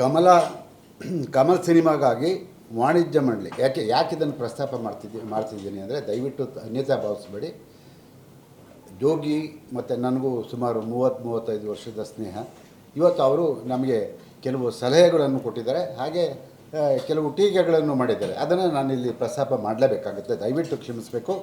ಕಮಲ, ಕಮಲ್ ಸಿನಿಮಾಗಾಗಿ ವಾಣಿಜ್ಯ ಮಂಡಳಿ ಯಾಕೆ ಯಾಕೆ ಇದನ್ನು ಪ್ರಸ್ತಾಪ ಮಾಡ್ತಿದ್ದೀನಿ ಮಾಡ್ತಿದ್ದೀನಿ ಅಂದರೆ ದಯವಿಟ್ಟು ಅನ್ಯತಾ ಭಾವಿಸ್ಬೇಡಿ. ಜೋಗಿ ಮತ್ತು ನನಗೂ ಸುಮಾರು ಮೂವತ್ತು, ಮೂವತ್ತೈದು ವರ್ಷದ ಸ್ನೇಹ. ಇವತ್ತು ಅವರು ನಮಗೆ ಕೆಲವು ಸಲಹೆಗಳನ್ನು ಕೊಟ್ಟಿದ್ದಾರೆ. ಹಾಗೆ ಕೆಲವು ಟೀಕೆಗಳನ್ನು ಮಾಡಿದ್ದಾರೆ. ಅದನ್ನು ನಾನು ಇಲ್ಲಿ ಪ್ರಸ್ತಾಪ ಮಾಡಲೇಬೇಕಾಗುತ್ತೆ. ದಯವಿಟ್ಟು ಕ್ಷಮಿಸಬೇಕು.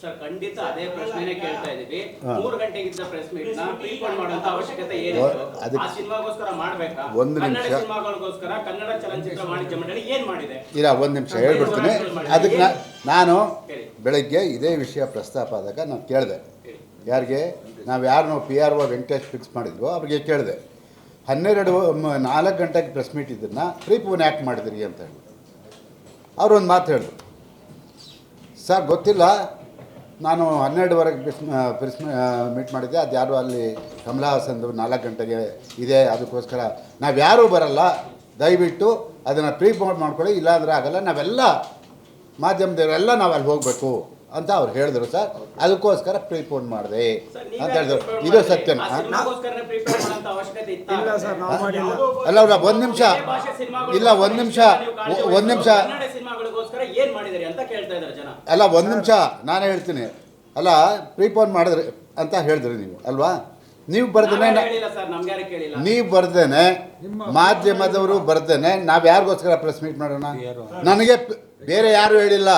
ಸರ್ ಖಂಡಿತ ಅದೇ ಪ್ರಶ್ನೆನೇ ಕೇಳ್ತಾ ಇದೀವಿ. ಮೂರು ಗಂಟೆಗಿದ್ದ ಪ್ರೆಸ್ ಮೀಟ್ನ ಪ್ರೀಪೋನ್ ಮಾಡುವಂತ ಅವಶ್ಯಕತೆ ಏನಿತ್ತು? ಆ ಸಿನಿಮಾಗೋಸ್ಕರ ಮಾಡ್ಬೇಕಾ? ಒಂದು ಕನ್ನಡ ನಿಮಿಷ. ಸಿನಿಮಾಗಳಿಗೋಸ್ಕರ ಕನ್ನಡ ಚಲನಚಿತ್ರ ವಾಣಿಜ್ಯ ಮಂಡಳಿ ಏನ್ ಮಾಡಿದೆ? ಇಲ್ಲ ಒಂದು ನಿಮಿಷ ಹೇಳ್ಬಿಡ್ತೀನಿ. ಅದಕ್ಕೆ ನಾ- ನಾನು ಬೆಳಗ್ಗೆ ಇದೇ ವಿಷಯ ಪ್ರಸ್ತಾಪ ಆದಾಗ ನಾನು ಕೇಳಿದೆ. ಯಾರಿಗೆ? ನಾವು ಯಾರನ್ನೋ P R O Venkatesh fix ಮಾಡಿದ್ವೋ ಅವ್ರಿಗೆ ಕೇಳಿದೆ. ಹನ್ನೆರಡು ಮ- ನಾಲ್ಕು ಗಂಟೆಗೆ ಪ್ರೆಸ್ ಮೀಟ್ ಇದನ್ನು ಪ್ರೀಪೋನ್ ಯಾಕೆ ಮಾಡಿದ್ರಿ ಅಂತ ಹೇಳಿ. ಅವ್ರು ಒಂದು ಮಾತು ಹೇಳಿದ್ರು ಸರ್ ಗೊತ್ತಿಲ್ಲ. ನಾನು ಹನ್ನೆರಡುವರೆಗೆ ಪ್ರಿಸ್ ಪ್ರೆಸ್ ಮೀಟ್ ಮಾಡಿದ್ದೆ. ಅದು ಯಾರು ಅಲ್ಲಿ ಕಮಲಾ ಹಾಸನ್ದು ನಾಲ್ಕು ಗಂಟೆಗೆ ಇದೆ ಅದಕ್ಕೋಸ್ಕರ. ನಾವು ಯಾರೂ ಬರಲ್ಲ. ದಯವಿಟ್ಟು ಅದನ್ನು ಪ್ರೀಪೋನ್ ಮಾಡ್ಕೊಳ್ಳಿ. ಇಲ್ಲಾಂದರೆ ಆಗಲ್ಲ. ನಾವೆಲ್ಲ ಮಾಧ್ಯಮದವರೆಲ್ಲ ನಾವು ಅಲ್ಲಿ ಹೋಗಬೇಕು ಅಂತ ಅವ್ರು ಹೇಳಿದ್ರು ಸರ್. ಅದಕ್ಕೋಸ್ಕರ ಪ್ರೀಪೋನ್ ಮಾಡಿದೆ ಸರ್, ಅಂತ ಹೇಳಿದ್ರು. ಇದು ಸತ್ಯ ಸತ್ಯನ? ಆ ಸಿನಿಮಾಗೋಸ್ಕರನೇ ಪ್ರಿಪೇರ್ ಅವಶ್ಯಕತೆ ಇತ್ತ? ಇಲ್ಲ ಸರ್ ನಾವು ಮಾಡಿಲ್ಲ. ಅಲ್ಲ ಅಲ್ಲ ಒಂದು ನಿಮಿಷ. ಇಲ್ಲ ಒಂದು ನಿಮಿಷ. ಒಂದು ನಿಮಿಷ. ಏನ್ ಮಾಡಿದಿರಿ ಅಂತ ಕೇಳ್ತಾ ಇದ್ದಾರೆ ಜನ. ಅಲ್ಲ ಒಂದು ನಿಮಿಷ ನಾನು ಹೇಳ್ತೀನಿ. ಅಲ್ಲ ಪ್ರೀಪೋನ್ ಮಾಡಿದ್ರಿ ಅಂತ ಹೇಳಿದ್ರಿ ನೀವು ಅಲ್ವಾ? ನೀವು ಬರ್ದೇನೆ ನಾವ್ಯಾರು ಹೇಳಿಲ್ಲ ಸರ್ ನಮ್ಗೆ ಯಾರು ಕೇಳಿಲ್ಲ. ನೀವು ಬರ್ದೇನೆ ಮಾಧ್ಯಮದವರು ಬರ್ದೇನೆ ನಾವು ಯಾರಿಗೋಸ್ಕರ ಪ್ರೆಸ್ ಮೀಟ್ ಮಾಡೋಣ? ನನಗೆ ಬೇರೆ ಯಾರು ಹೇಳಿಲ್ಲ.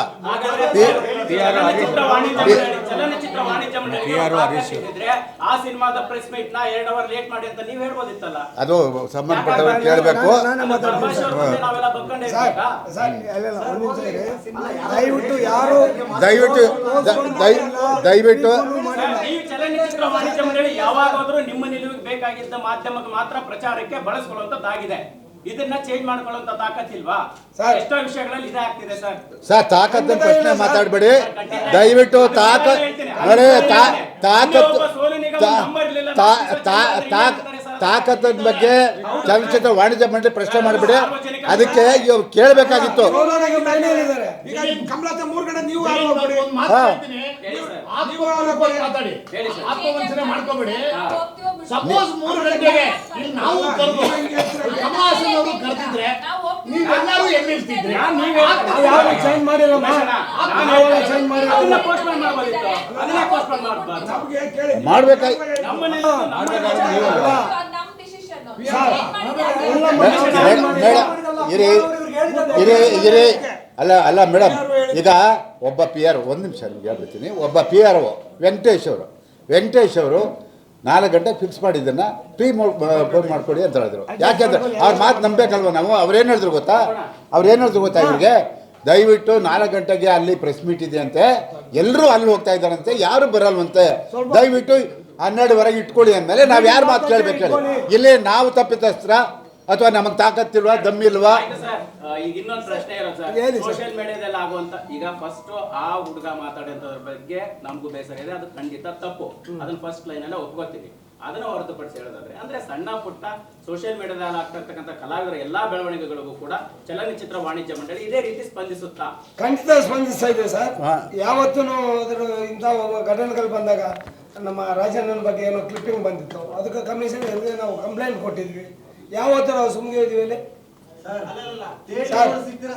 ಚಲನಚಿತ್ರ ವಾಣಿಜ್ಯ ಆ ಸಿನಿಮಾದ ಪ್ರೆಸ್ ಮೀಟ್ನ ಎರಡು ಅವರ್ ಲೇಟ್ ಮಾಡಿ ಅಂತ ನೀವ್ ಹೇಳ್ಬೋದಿತ್ತಲ್ಲ? ಅದು ಸಂಬಂಧಪಟ್ಟ ಕೇಳಬೇಕು. ನಾವೆಲ್ಲ. ದಯವಿಟ್ಟು ಯಾರು ದಯವಿಟ್ಟು ದ- ದಯ- ದಯವಿಟ್ಟು ಸರ್, ಈ ಚಲನಚಿತ್ರ ವಾಣಿಜ್ಯ ಮಂಡಳಿ ಯಾವಾಗಾದ್ರೂ ನಿಮ್ಮ ನಿಲುವಿಗೆ ಬೇಕಾಗಿದ್ದ ಮಾಧ್ಯಮಕ್ಕೆ ಮಾತ್ರ ಪ್ರಚಾರಕ್ಕೆ ಬಳಸ್ಕೊಳ್ಳುವಂತದ್ದಾಗಿದೆ. ಇದನ್ನ ಚೇಂಜ್ ಮಾಡ್ಕೊಳ್ಳೋಂತ ತಾಕತ್ತಿಲ್ವಾ ಸರ್. ಎಷ್ಟೋ ವಿಷಯಗಳಲ್ಲಿ ಇದೇ ಆಗ್ತಿದೆ ಸರ್. ಸರ್ ತಾಕತ್ತಿನ ಪ್ರಶ್ನೆ ಮಾತಾಡಬೇಡಿ. ದಯವಿಟ್ಟು ತಾಕ ನೋಡಿ ತಾ ತಾಕತ್ತು ತಾಕತ್ತಿನ ಬಗ್ಗೆ ಚಲನಚಿತ್ರ ವಾಣಿಜ್ಯ ಮಂಡಳಿ ಪ್ರಶ್ನೆ ಮಾಡಿಬಿಡಿ. ಅದಕ್ಕೆ ಇವ್ರು ಕೇಳಬೇಕಾಗಿತ್ತು. ಈಗ ಕಮಲಾತ ಮೂರ್ ಗಂಟೆ ನೀವು ಯಾರು ಒಂದು ಮಾತು ಹೇಳ್ತೀನಿ. ಹೇಳಿ ಸರ್. ನೀವು ಆರೋಗ್ಯವಾಗಿ ಮಾತಾಡಿ. ಹೇಳಿ ಮಾಡ್ಕೋಬೇಡಿ. ಸಪೋಸ್ ಮೂರು ಗಂಟೆಗೆ ಇಲ್ಲಿ ನಾವು ಕರೆದು ಕಮಲಾಸನ್ ಅವರು ಕರೆದಿದ್ರೆ ನೀವೆಲ್ಲರೂ ಎಲ್ಲಿರ್ತಿದ್ರಿ ಚೇಂಜ್ ಅದನ್ನ ಪೋಸ್ಟ್ ಮಾಡ್ಬಾರ್ದು. ನಮ್ಗೆ ಕೇಳಿ ಮಾಡ್ಬೇಕಾಗಿ ನಮ್ಮನೆ ಇರಿ ಅಲ್ಲ ಅಲ್ಲ ಮೇಡಮ್ ಈಗ ಒಬ್ಬ ಪಿ ಆರ್ ಒಂದು ನಿಮಿಷ ನಿಮ್ಗೆ ಹೇಳ್ಬಿಡ್ತೀನಿ. ಒಬ್ಬ ಪಿ ಆರ್ ಒ ವೆಂಕಟೇಶ್ ಅವರು. ವೆಂಕಟೇಶ್ ಅವರು ನಾಲ್ಕು ಗಂಟೆ ಫಿಕ್ಸ್ ಮಾಡಿದ್ದನ್ನು ಪ್ರೀ ಫೋನ್ ಮಾಡ್ಕೊಡಿ ಅಂತ ಹೇಳಿದ್ರು. ಯಾಕೆಂದ್ರೆ ಅವ್ರ ಮಾತು ನಂಬಬೇಕಲ್ವ ನಾವು? ಅವ್ರೇನು ಹೇಳಿದ್ರು ಗೊತ್ತಾ? ಅವ್ರೇನು ಹೇಳಿದ್ರು ಗೊತ್ತಾ ಇವ್ರಿಗೆ? ದಯವಿಟ್ಟು ನಾಲ್ಕು ಗಂಟೆಗೆ ಅಲ್ಲಿ ಪ್ರೆಸ್ ಮೀಟ್ ಇದೆ ಅಂತೆ. ಎಲ್ಲರೂ ಅಲ್ಲಿ ಹೋಗ್ತಾ ಇದ್ದಾರಂತೆ. ಯಾರು ಬರಲ್ವಂತೆ? ದಯವಿಟ್ಟು ಹನ್ನೆರಡುವರೆಗೆ ಇಟ್ಕೊಳ್ಳಿ ಅಂದಮೇಲೆ ನಾವು ಯಾರು ಮಾತು ಕೇಳಬೇಕು ಹೇಳಿ. ಇಲ್ಲಿ ನಾವು ತಪ್ಪಿತಸ್ತ್ರ ಅಥವಾ ನಮಗೆ ತಾಕತ್ತಿಲ್ವಾ ದಮ್ಮಿಲ್ವಾ? ಈಗ ಇನ್ನೊಂದು ಪ್ರಶ್ನೆ ಇರೋದು ಹೇಳಿ ಸರ್. ಸೋಷಿಯಲ್ ಮೀಡಿಯಾದಲ್ಲಿ ಆಗುವಂತ ಈಗ ಫಸ್ಟ್ ಆ ಹುಡುಗ ಮಾತಾಡೋದ್ರ ಬಗ್ಗೆ ನಮಗೂ ಬೇಸರ ಇದೆ. ಅದು ಖಂಡಿತ ತಪ್ಪು. ಅದನ್ನ ಫಸ್ಟ್ ಲೈನ್ ಅಲ್ಲೇ ಒಪ್ಕೋತೀವಿ. ಅದನ್ನ ಹೊರತುಪಡಿಸಿ ಹೇಳೋದಾದ್ರೆ ಅಂದ್ರೆ ಸಣ್ಣ ಪುಟ್ಟ ಸೋಷಿಯಲ್ ಮೀಡಿಯಾದಲ್ಲಿ ಆಗ್ತಿರ್ತಕ್ಕಂಥ ಕಲಾವಿದರ ಎಲ್ಲಾ ಬೆಳವಣಿಗೆಗಳಿಗೂ ಕೂಡ ಚಲನಚಿತ್ರ ವಾಣಿಜ್ಯ ಮಂಡಳಿ ಇದೇ ರೀತಿ ಸ್ಪಂದಿಸುತ್ತಾ? ಖಂಡಿತ ಸ್ಪಂದಿಸ್ತಾ ಇದೆ ಸರ್. ಹಾ. ಯಾವತ್ತೂ ಅದ್ರ ಇಂಥ ಘಟನೆಗಳು ಬಂದಾಗ ನಮ್ಮ ರಾಜಣ್ಣನ ಬಗ್ಗೆ ಏನೋ ಕ್ಲಿಪ್ಪಿಂಗ್ ಬಂದಿತ್ತು. ಅದಕ್ಕೆ ಕಮಿಷನ್ ಎಲ್ಲೇ ನಾವು ಕಂಪ್ಲೇಂಟ್ ಕೊಟ್ಟಿದ್ವಿ. ಯಾವತ್ತೂ ನಾವು ಸುಮ್ಗೆ ಇದೀವಿ ಅಲ್ಲಿ?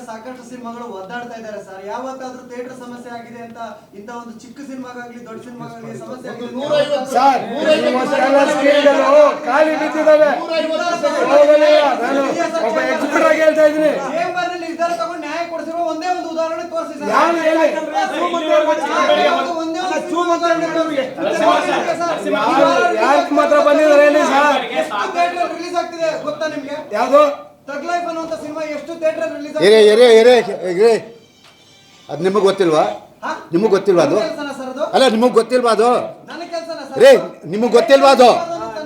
ಸಾಕಷ್ಟು ಸಿನಿಮಾಗಳು ಒದ್ದಾಡ್ತಾ ಇದ್ದಾರೆ ಸರ್. ಯಾವತ್ತಾದ್ರೂ ಥಿಯೇಟರ್ ಸಮಸ್ಯೆ ಆಗಿದೆ ಅಂತ ಇಂತ ಒಂದು ಚಿಕ್ಕ ಸಿನಿಮಾಗಾಗ್ಲಿ ದೊಡ್ಡ ಸಿನಿಮಾಗಾಗ್ಲಿ ಸಮಸ್ಯೆ ಖಾಲಿ ಬಿದ್ದಿದ್ದಾವೆ. ಒಬ್ಬ ಆಗಿ ಹೇಳ್ತಾ ಇದ್ದೀನಿ. ನಿರ್ಧಾರ ತಗೊಂಡು ನ್ಯಾಯ ಕೊಡಿಸಿರುವ ಒಂದೇ ಒಂದು ಉದಾಹರಣೆ ತೋರಿಸಿ ಸರ್. ಯಾರು ಹೇಳಿ? ಯಾವ್ದು ಒಂದೇ ಒಂದು ಸಿನಿಮಾ ಉದಾಹರಣೆ ಕೊಡಿ. ಎಷ್ಟು ಸಿನಿಮಾ ಸರ್? ಯಾರು- ಯಾರ್ಗ್ ಮಾತ್ರ ಬಂದಿದ್ದಾರೆ ಹೇಳಿ ಸರ್ ಎಷ್ಟು ಥಿಯೇಟರ್ ರಿಲೀಸ್ ಆಗ್ತಿದೆ ಗೊತ್ತಾ ನಿಮ್ಗೆ? ಯಾವುದು? ತಗ್ ಲೈಫ್ ಅನ್ನುವಂತ ಸಿನಿಮಾ ಎಷ್ಟು ಥಿಯೇಟರ್ ರಿಲೀಸ್ ಎರೆ ಎರೆ ಎರೆ ಎರೆ. ಅದು ನಿಮಗೆ ಗೊತ್ತಿಲ್ವಾ? ನಿಮಗೆ ಗೊತ್ತಿಲ್ವಾ ಅದು? ಅಲ್ಲ ನಿಮಗೆ ಗೊತ್ತಿಲ್ವಾ ಅದು? ರೇ ನಿಮಗೆ ಗೊತ್ತಿಲ್ವಾ ಅದು?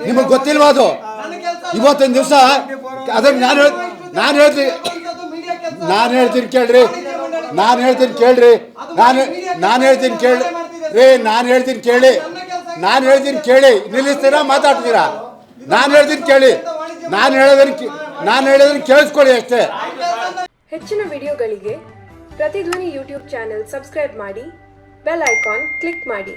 ನಿಮಗೆ ಗೊತ್ತಿಲ್ವಾ ಅದು? ಇವತ್ತಿನ ದಿವಸ ಅದಕ್ಕೆ ನಾನು ಹೇಳ್ ನಾನು ಹೇಳ್ತೀನಿ ನಾನು ಹೇಳ್ತೀನಿ ಕೇಳ್ರಿ. ನಾನು ಹೇಳ್ತೀನಿ ಕೇಳ್ರಿ. ನಾನು ನಾನು ಹೇಳ್ತೀನಿ ಕೇಳಿ ರೇ ನಾನು ಹೇಳ್ತೀನಿ ಕೇಳಿ. ನಾನು ಹೇಳ್ತೀನಿ ಕೇಳಿ. ನಿಲ್ಲಿಸ್ತೀರಾ? ಮಾತಾಡ್ತೀರಾ? ನಾನು ಹೇಳ್ತೀನಿ ಕೇಳಿ. ನಾನು ಹೇಳೋದನ್ನ ನಾನು ಹೇಳೋದನ್ನ ಕೇಳಿಸ್ಕೊಳ್ಳಿ ಅಷ್ಟೇ. ಹೆಚ್ಚಿನ ವಿಡಿಯೋಗಳಿಗೆ ಪ್ರತಿಧ್ವನಿ ಯೂಟ್ಯೂಬ್ ಚಾನೆಲ್ ಸಬ್ಸ್ಕ್ರೈಬ್ ಮಾಡಿ, ಬೆಲ್ ಐಕಾನ್ ಕ್ಲಿಕ್ ಮಾಡಿ.